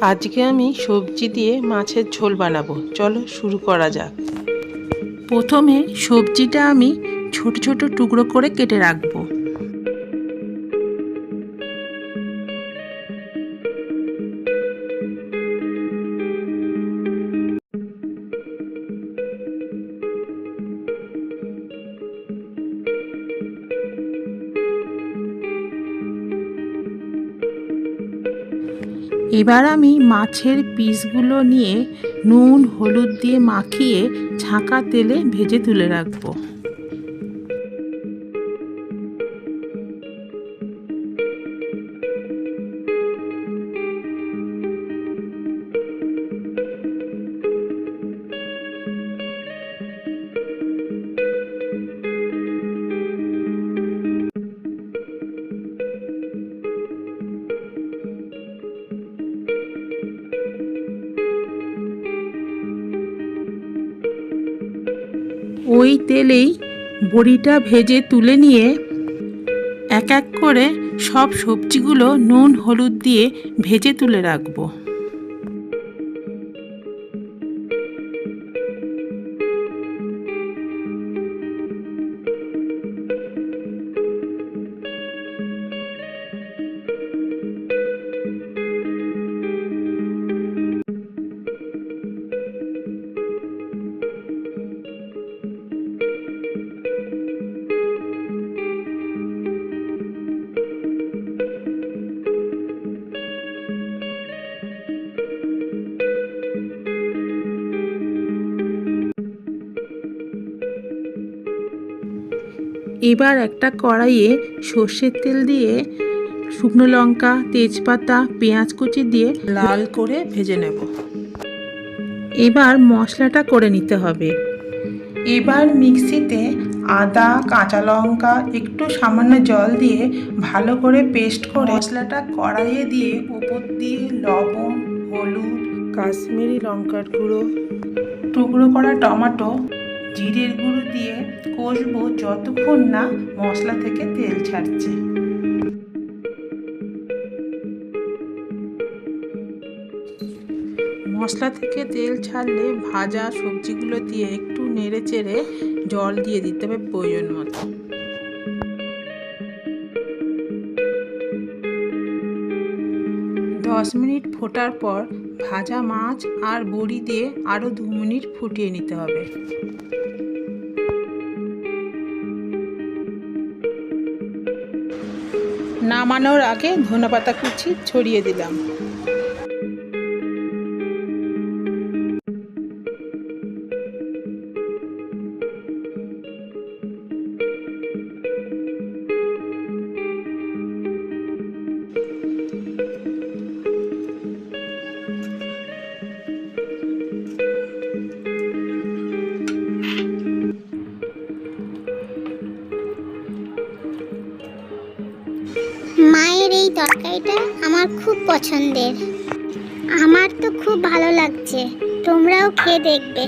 আজকে আমি সবজি দিয়ে মাছের ঝোল বানাবো। চলো শুরু করা যাক। প্রথমে সবজিটা আমি ছোট ছোট টুকরো করে কেটে রাখব। এবার আমি মাছের পিসগুলো নিয়ে নুন হলুদ দিয়ে মাখিয়ে ছাঁকা তেলে ভেজে তুলে রাখব। ওই তেলেই বড়িটা ভেজে তুলে নিয়ে এক এক করে সব সবজিগুলো নুন, হলুদ দিয়ে ভেজে তুলে রাখব। এবার একটা কড়াইয়ে সর্ষের তেল দিয়ে শুকনো লঙ্কা তেজপাতা পেঁয়াজ কুচি দিয়ে লাল করে ভেজে নেব। এবার মশলাটা করে নিতে হবে। এবার মিক্সিতে আদা কাঁচা লঙ্কা একটু সামান্য জল দিয়ে ভালো করে পেস্ট করে মশলাটা কড়াইয়ে দিয়ে উপর দিয়ে লবণ হলুদ কাশ্মীরি লঙ্কার গুঁড়ো টুকরো করা টমেটো জিরের গুঁড়ো দিয়ে কষবো যতক্ষণ না মশলা থেকে তেল ছাড়ছে। মশলা থেকে তেল ছাড়লে ভাজা সবজিগুলো দিয়ে একটু নেড়ে চেড়ে জল দিয়ে দিতে হবে প্রয়োজন মতো। দশ মিনিট ফোটার পর ভাজা মাছ আর বড়ি দিয়ে আরও দু মিনিট ফুটিয়ে নিতে হবে। নামানোর আগে ধনেপাতা কুচি ছড়িয়ে দিলাম। এই তরকারিটা আমার খুব পছন্দের। আমার তো খুব ভালো লাগছে। তোমরাও খেয়ে দেখবে।